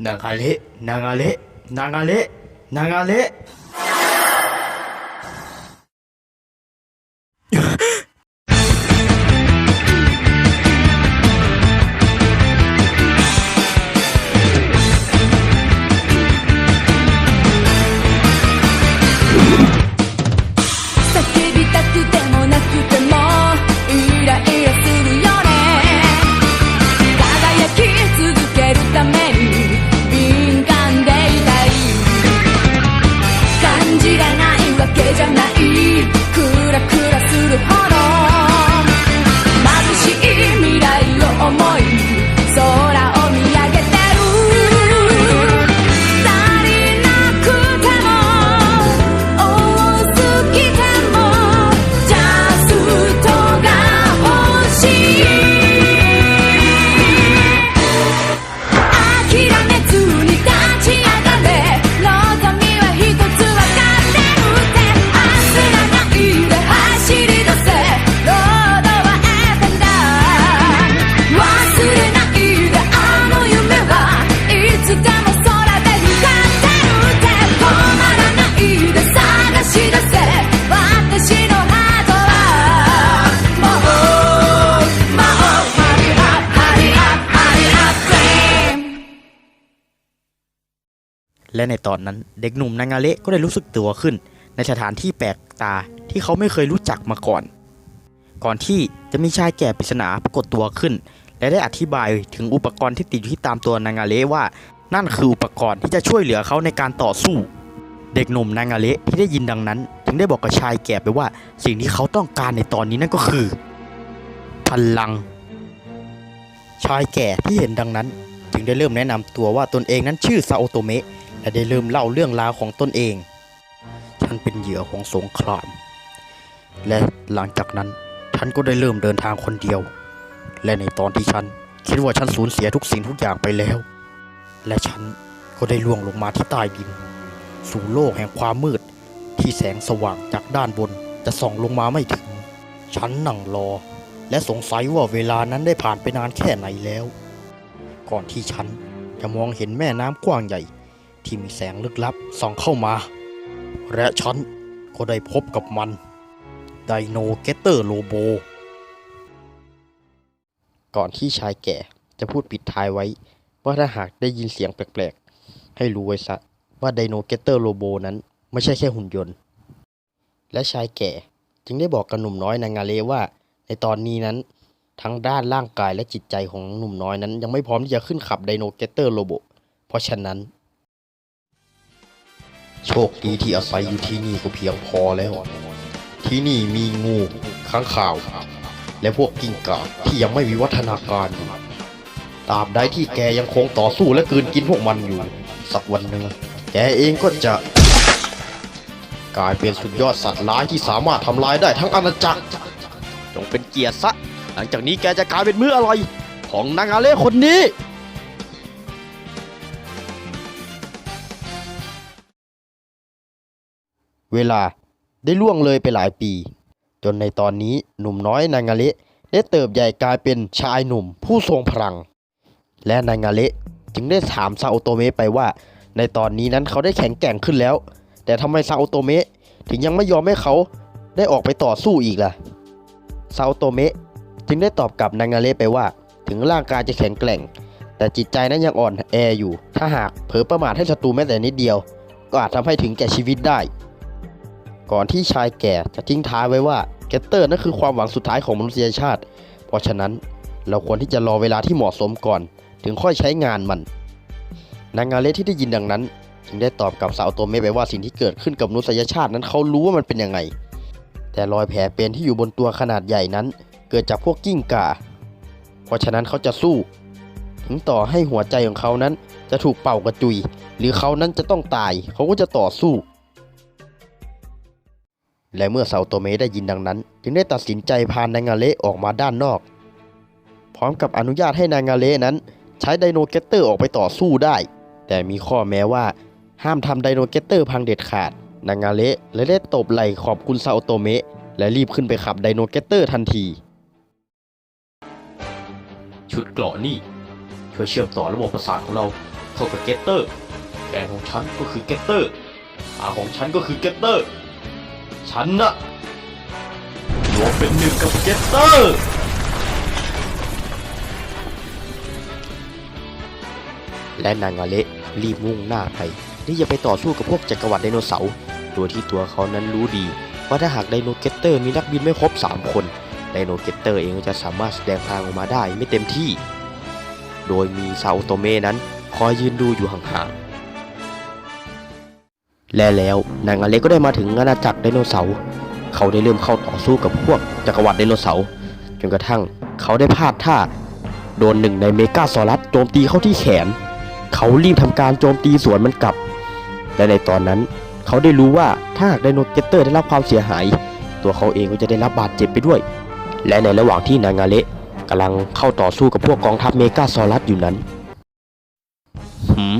流れ流れ流れ流れ。 และในตอนนั้นเด็กหนุ่มนางาเละก็ได้รู้สึกตัวขึ้น ในสถานที่แปลกตาที่เขาไม่เคยรู้จักมาก่อน ก่อนที่จะมีชายแก่ปริศนาปรากฏตัวขึ้น และได้อธิบายถึงอุปกรณ์ที่ติดอยู่ที่ตามตัวนางาเละว่า นั่นคืออุปกรณ์ที่จะช่วยเหลือเขาในการต่อสู้ เด็กหนุ่มนางาเละที่ได้ยินดังนั้นจึงได้บอกกับชายแก่ไปว่า สิ่งที่เขาต้องการในตอนนี้นั่นก็คือ พลัง ชายแก่ที่เห็นดังนั้น จึงได้เริ่มแนะนำตัวว่าตนเองนั้นชื่อซาโอโตเมะ และได้เริ่มเล่าเรื่องราวของตนเอง ฉันเป็นเหยื่อของสงคราม และหลังจากนั้นฉันก็ได้เริ่มเดินทางคนเดียว และในตอนที่ฉันคิดว่าฉันสูญเสียทุกสิ่งทุกอย่างไปแล้ว และฉันก็ได้ล่วงลงมาที่ใต้ดิน สู่โลกแห่งความมืด ที่แสงสว่างจากด้านบนจะส่องลงมาไม่ถึง ฉันนั่งรอ และสงสัยว่าเวลานั้นได้ผ่านไปนานแค่ไหนแล้ว ก่อนที่ฉันจะมองเห็นแม่น้ำกว้างใหญ่ ที่มีแสงลึกลับส่องเข้ามา และฉันก็ได้พบกับมันไดโนเกเตอร์โลโบ ก่อนที่ชายแก่จะพูดปิดท้ายไว้ ว่าถ้าหากได้ยินเสียงแปลกๆ ให้รู้ไว้ซะว่าไดโนเกเตอร์โลโบนั้นไม่ใช่แค่หุ่นยนต์ และชายแก่จึงได้บอกกับหนุ่มน้อยนางาเลว่า ในตอนนี้นั้นทั้งด้านร่างกายและจิตใจของหนุ่มน้อยนั้น ยังไม่พร้อมที่จะขึ้นขับไดโนเกเตอร์โลโบ เพราะฉะนั้น โชคดีที่อาศัยอยู่ที่นี่ก็เพียงพอแล้ว ที่นี่มีงูค้างข่าว และพวกกิ้งก่าที่ยังไม่มีวัฒนาการตราบใดที่แกยังคงต่อสู้และกืนกินพวกมันอยู่ สักวันหนึ่งแกเองก็จะ กลายเป็นสุดยอดสัตว์ร้ายที่สามารถทำลายได้ทั้งอาณาจักร จงเป็นเกียรติซะ หลังจากนี้แกจะกลายเป็นมืออร่อย ของนางอาเล่คนนี้ เวลาได้ล่วงเลยไปหลายปี จนในตอนนี้หนุ่มน้อยนางาเละได้เติบใหญ่กลายเป็นชายหนุ่มผู้ทรงพลัง และนางาเละจึงได้ถามซาโอโตเมะไปว่า ในตอนนี้นั้นเขาได้แข็งแกร่งขึ้นแล้ว แต่ทำไมซาโอโตเมะถึงยังไม่ยอมให้เขาได้ออกไปต่อสู้อีกล่ะซาโอโตเมะจึงได้ตอบกับนางาเละไปว่า ถึงร่างกายจะแข็งแกร่ง แต่จิตใจนั้นยังอ่อนแออยู่ ถ้าหากเผลอประมาทให้ศัตรูแม้แต่นิดเดียว ก็อาจทำให้ถึงแก่ชีวิตได้ ก่อนที่ชายแก่จะทิ้งท้ายไว้ว่าเกตเตอร์นั่นคือความหวังสุดท้ายของมนุษยชาติ เพราะฉะนั้นเราควรที่จะรอเวลาที่เหมาะสมก่อน ถึงค่อยใช้งานมัน นางงาเลที่ได้ยินดังนั้น จึงได้ตอบกับสาวตัวเมไปว่าสิ่งที่เกิดขึ้นกับมนุษยชาตินั้นเขารู้ว่ามันเป็นยังไง แต่รอยแผลเป็นที่อยู่บนตัวขนาดใหญ่นั้น เกิดจากพวกกิ้งก่า เพราะฉะนั้นเขาจะสู้ ถึงต่อให้หัวใจของเขานั้นจะถูกเป่ากระจุย หรือเขานั้นจะต้องตาย เขาก็จะต่อสู้ และเมื่อเซาโตเมได้ยินดังนั้น จึงได้ตัดสินใจพานางาเละออกมาด้านนอก พร้อมกับอนุญาตให้นางาเละนั้น ใช้ไดโนเกตเตอร์ออกไปต่อสู้ได้ แต่มีข้อแม้ว่า ห้ามทำไดโนเกตเตอร์พังเด็ดขาด นางาเละเลยได้ตบไหล่ขอบคุณเซาโตเมะและรีบขึ้นไปขับไดโนเกตเตอร์ทันที ชุดเกราะนี่ช่วยเชื่อมต่อระบบประสาทของเราเท่ากับเกตเตอร์แกนของฉันก็คือเกตเตอร์ขาของฉันก็คือเกตเตอร์ ฉันน่ะรวมเป็นหนึ่งกับเกตเตอร์และนางาเละรีบมุ่งหน้าไปที่จะไปต่อสู้กับพวกจักรวรรดิไดโนเสาร์โดยที่ตัวเขานั้นรู้ดี ว่าถ้าหากไดโนเกตเตอร์มีนักบินไม่ครบ 3 คนไดโนเกตเตอร์เองจะสามารถแสดงพลังออกมาได้ไม่เต็มที่ โดยมีซาโอโตเมนั้นคอยยืนดูอยู่ห่างๆ และแล้วนางอเล็กก็ได้มาถึงอาณาจักรไดโนเสาร์เขาได้เริ่มเข้าต่อสู้กับพวกจักรวรรดิไดโนเสาร์จนกระทั่งเขาได้พลาดท่า โดนหนึ่งในเมกาซอรัสโจมตีเข้าที่แขน เขารีบทำการโจมตีสวนมันกลับ และในตอนนั้นเขาได้รู้ว่าถ้าหากไดโนเกตเตอร์ได้รับความเสียหาย ตัวเขาเองก็จะได้รับบาดเจ็บไปด้วย และในระหว่างที่นางาเละกำลังเข้าต่อสู้กับพวกกองทัพเมกาซอรัสอยู่นั้นหืม